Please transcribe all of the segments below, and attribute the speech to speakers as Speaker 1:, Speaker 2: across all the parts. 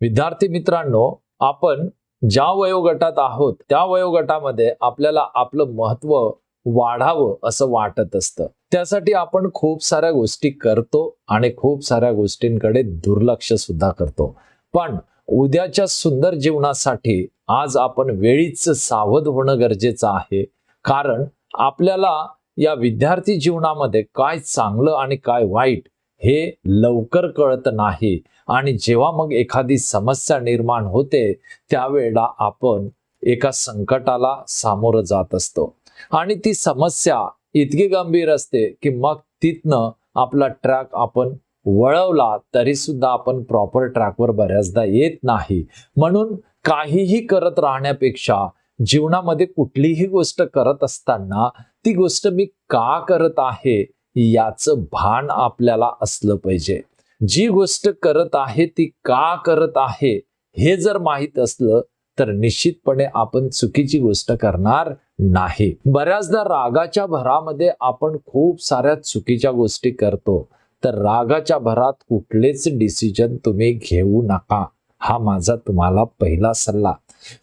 Speaker 1: विद्यार्थी मित्रांनो आपण ज्या वयोगटात आहोत त्या वयोगटामध्ये आपल्याला आपलं महत्त्व वाढावं असं वाटत असतं. त्यासाठी आपण खूप साऱ्या गोष्टी करतो आणि खूप साऱ्या गोष्टींकडे दुर्लक्ष सुद्धा करतो. पण उद्याच्या सुंदर जीवनासाठी आज आपण वेळीच सावध होणं गरजेचं आहे. कारण आपल्याला या विद्यार्थी जीवनामध्ये काय चांगलं आणि काय वाईट हे लवकर कळत नाही. आणि जेव्हा मग एखादी समस्या निर्माण होते त्यावेळेला आपण एका संकटाला सामोरं जात असतो. आणि ती समस्या इतकी गंभीर असते की मग तिथनं आपला ट्रॅक आपण वळवला तरी सुद्धा आपण प्रॉपर ट्रॅकवर बऱ्याचदा येत नाही. म्हणून काहीही करत राहण्यापेक्षा जीवनामध्ये कुठलीही गोष्ट करत असताना ती गोष्ट मी का करत आहे याचं भान आपल्याला असलं पाहिजे. जी गोष्ट करत आहे ती का करत आहे हे जर माहीत असलं तर निश्चितपणे आपण चुकीची गोष्ट करणार नाही. बऱ्याचदा रागाच्या भरामध्ये आपण खूप साऱ्या चुकीच्या गोष्टी करतो तर रागाच्या भरात कुठलेच डिसिजन तुम्ही घेऊ नका. हा माझा तुम्हाला पहिला सल्ला.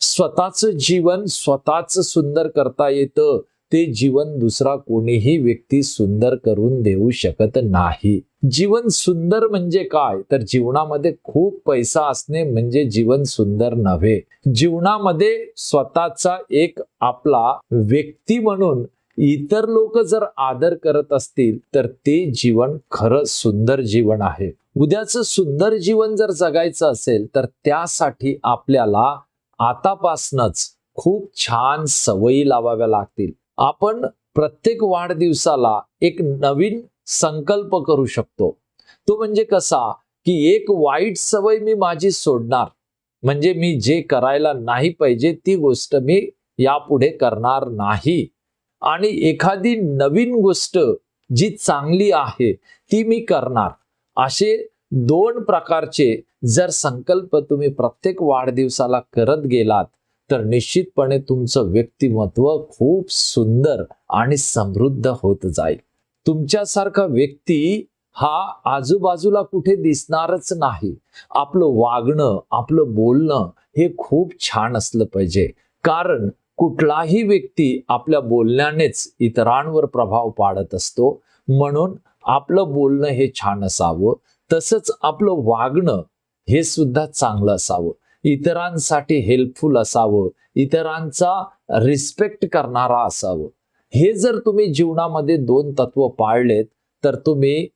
Speaker 1: स्वतःचं जीवन स्वतःच सुंदर करता येतं ते जीवन दुसरा कोणीही व्यक्ती सुंदर करून देऊ शकत नाही. जीवन सुंदर म्हणजे काय? तर जीवनामध्ये खूप पैसा असणे म्हणजे जीवन सुंदर नव्हे. जीवनामध्ये स्वतःचा एक आपला व्यक्ती म्हणून इतर लोक जर आदर करत असतील तर ते जीवन खरं सुंदर जीवन आहे. उद्याचं सुंदर जीवन जर जगायचं असेल तर त्यासाठी आपल्याला आतापासूनच खूप छान सवयी लावाव्या लागतील. आपण प्रत्येक वाढदिवसाला एक नवीन संकल्प करू शकतो. तो म्हणजे कसा? की एक वाईट सवय मी माझी सोडणार. म्हणजे मी जे करायला नाही पाहिजे ती गोष्ट मी यापुढे करणार नाही. आणि एखादी नवीन गोष्ट जी चांगली आहे ती मी करणार. असे दोन प्रकारचे जर संकल्प तुम्ही प्रत्येक वाढदिवसाला करत गेलात तर निश्चितपणे तुमचं व्यक्तिमत्व खूप सुंदर आणि समृद्ध होत जाईल. तुमच्यासारखा व्यक्ती हा आजूबाजूला कुठे दिसणारच नाही. आपलं वागणं आपलं बोलणं हे खूप छान असलं पाहिजे. कारण कुठलाही व्यक्ती आपल्या बोलण्यानेच इतरांवर प्रभाव पाडत असतो. म्हणून आपलं बोलणं हे छान असावं. तसंच आपलं वागणं हे सुद्धा चांगलं असावं. इतरांसाठी हेल्पफुल असावं इतरांचा रिस्पेक्ट करणारा असावं. हे जर तुम्ही जीवनामध्ये दोन तत्व पाळलेत तर तुम्ही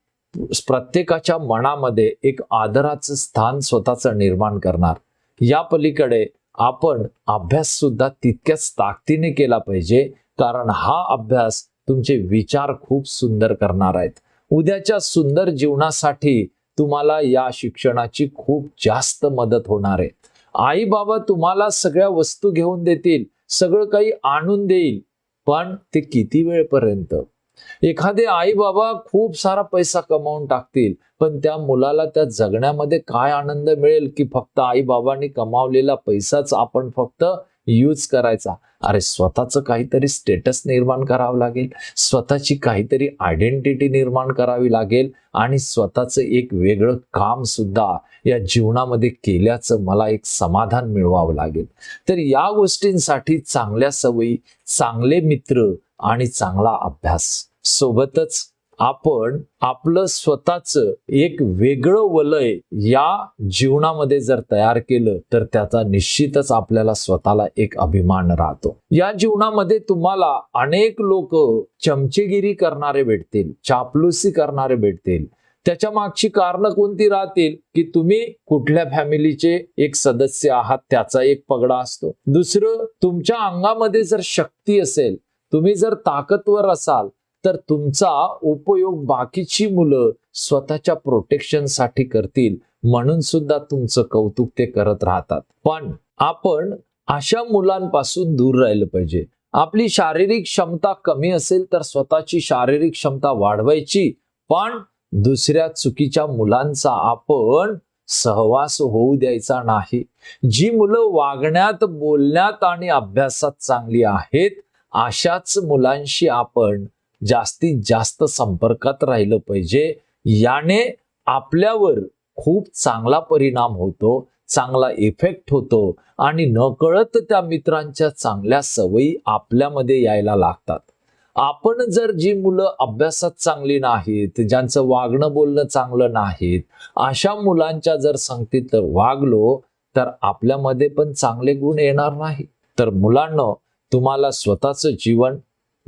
Speaker 1: प्रत्येकाच्या मनामध्ये एक आदराचं स्थान स्वतःचं निर्माण करणार. या पलीकडे आपण अभ्यास सुद्धा तितक्याच ताकदीने केला पाहिजे कारण हा अभ्यास तुमचे विचार खूप सुंदर करणार आहेत. उद्याच्या सुंदर जीवनासाठी तुम्हाला या शिक्षणाची खूप जास्त मदत होणार आहे. आई बाबा तुम्हाला सगळ्या वस्तू घेऊन देतील सगळं काही आणून देईल पण ते किती वेळपर्यंत? एखादे आई बाबा खूप सारा पैसा कमावून टाकतील पण त्या मुलाला त्या जगण्यामध्ये काय आनंद मिळेल की फक्त आई बाबांनी कमावलेला पैसाच आपण फक्त यूज करायचा. अरे स्वतःचं काहीतरी स्टेटस निर्माण करावं लागेल. स्वतःची काहीतरी आयडेंटिटी निर्माण करावी लागेल. आणि स्वतःचं एक वेगळं काम सुद्धा या जीवनामध्ये केल्याचं मला एक समाधान मिळवावं लागेल. तर या गोष्टींसाठी चांगल्या सवयी चांगले मित्र आणि चांगला अभ्यास. सोबतच आपण आपलं स्वतःच एक वेगळं वलय या जीवनामध्ये जर तयार केलं तर त्याचा निश्चितच आपल्याला स्वतःला एक अभिमान राहतो. या जीवनामध्ये तुम्हाला अनेक लोक चमचेगिरी करणारे भेटतील चापलुसी करणारे भेटतील. त्याच्या मागची कारण कोणती राहतील? की तुम्ही कुठल्या फॅमिलीचे एक सदस्य आहात त्याचा एक पगडा असतो. दुसरं तुमच्या अंगामध्ये जर शक्ती असेल तुम्ही जर ताकदवर असाल तर तुमचा उपयोग बाकीची मुलं स्वतःच्या प्रोटेक्शनसाठी करतील. म्हणून सुद्धा तुमचं कौतुक ते करत राहतात. पण आपण अशा मुलांपासून दूर राहिलं पाहिजे. आपली शारीरिक क्षमता कमी असेल तर स्वतःची शारीरिक क्षमता वाढवायची. पण दुसऱ्या चुकीच्या मुलांचा आपण सहवास होऊ द्यायचा नाही. जी मुलं वागण्यात बोलण्यात आणि अभ्यासात चांगली आहेत अशाच मुलांशी आपण जास्तीत जास्त संपर्कात राहिलं पाहिजे. याने आपल्यावर खूप चांगला परिणाम होतो चांगला इफेक्ट होतो आणि नकळत त्या मित्रांच्या चांगल्या सवयी आपल्यामध्ये यायला लागतात. आपण जर जी मुलं अभ्यासात चांगली नाहीत ज्यांचं वागणं बोलणं चांगलं नाहीत अशा मुलांच्या जर संगतीत वागलो तर आपल्यामध्ये पण चांगले गुण येणार नाही. तर मुलांना तुम्हाला स्वतःचं जीवन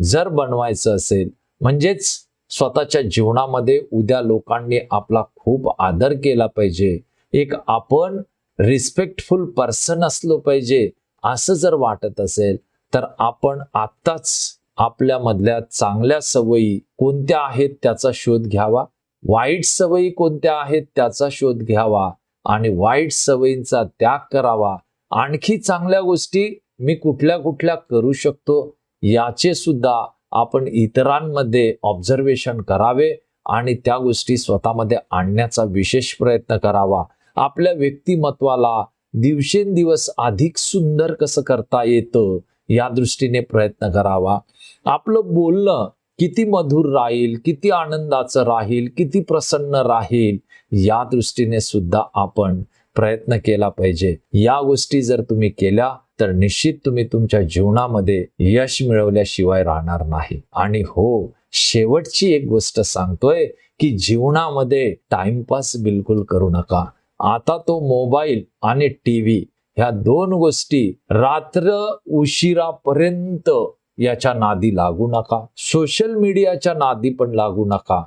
Speaker 1: जर बनवायचं असेल म्हणजेच स्वतःच्या जीवनामध्ये उद्या लोकांनी आपला खूप आदर केला पाहिजे एक आपण रिस्पेक्टफुल पर्सन असलो पाहिजे असं जर वाटत असेल तर आपण आत्ताच आपल्यामधल्या चांगल्या सवयी कोणत्या आहेत त्याचा शोध घ्यावा वाईट सवयी कोणत्या आहेत त्याचा शोध घ्यावा आणि वाईट सवयींचा त्याग करावा. आणखी चांगल्या गोष्टी मी कुठल्या कुठल्या करू शकतो याचे सुद्धा आपण इतरांमध्ये ऑब्झर्वेशन करावे आणि त्या गोष्टी स्वतःमध्ये आणण्याचा विशेष प्रयत्न करावा. आपल्या व्यक्तिमत्वाला दिवसेंदिवस अधिक सुंदर कसं करता येतं या दृष्टीने प्रयत्न करावा. आपलं बोलणं किती मधुर राहील किती आनंदाचं राहील किती प्रसन्न राहील या दृष्टीने सुद्धा आपण प्रयत्न केला पाहिजे. या गोष्टी जर तुम्ही केल्या तर निश्चित तुम्ही तुमच्या जीवनामध्ये यश मिळवल्याशिवाय राहणार नाही. आणि हो शेवटची एक गोष्ट सांगतोय की जीवनामध्ये टाइमपास बिलकुल करू नका. आता तो मोबाईल आणि टीव्ही ह्या दोन गोष्टी रात्र उशिरापर्यंत याच्या नादी लागू नका. सोशल मीडियाच्या नादी पण लागू नका.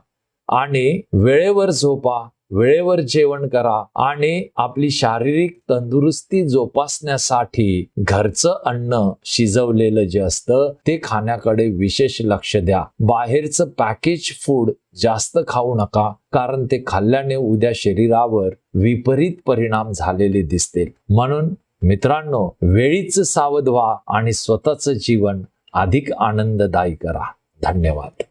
Speaker 1: आणि वेळेवर झोपा. वेळेवर जेवण करा आणि आपली शारीरिक तंदुरुस्ती जोपासण्यासाठी घरचं अन्न शिजवलेलं जे असतं ते खाण्याकडे विशेष लक्ष द्या. बाहेरचं पॅकेज फूड जास्त खाऊ नका कारण ते खाल्ल्याने उद्या शरीरावर विपरीत परिणाम झालेले दिसतील म्हणून मित्रांनो वेळीच सावध व्हा आणि स्वतःचं जीवन अधिक आनंददायी करा. धन्यवाद.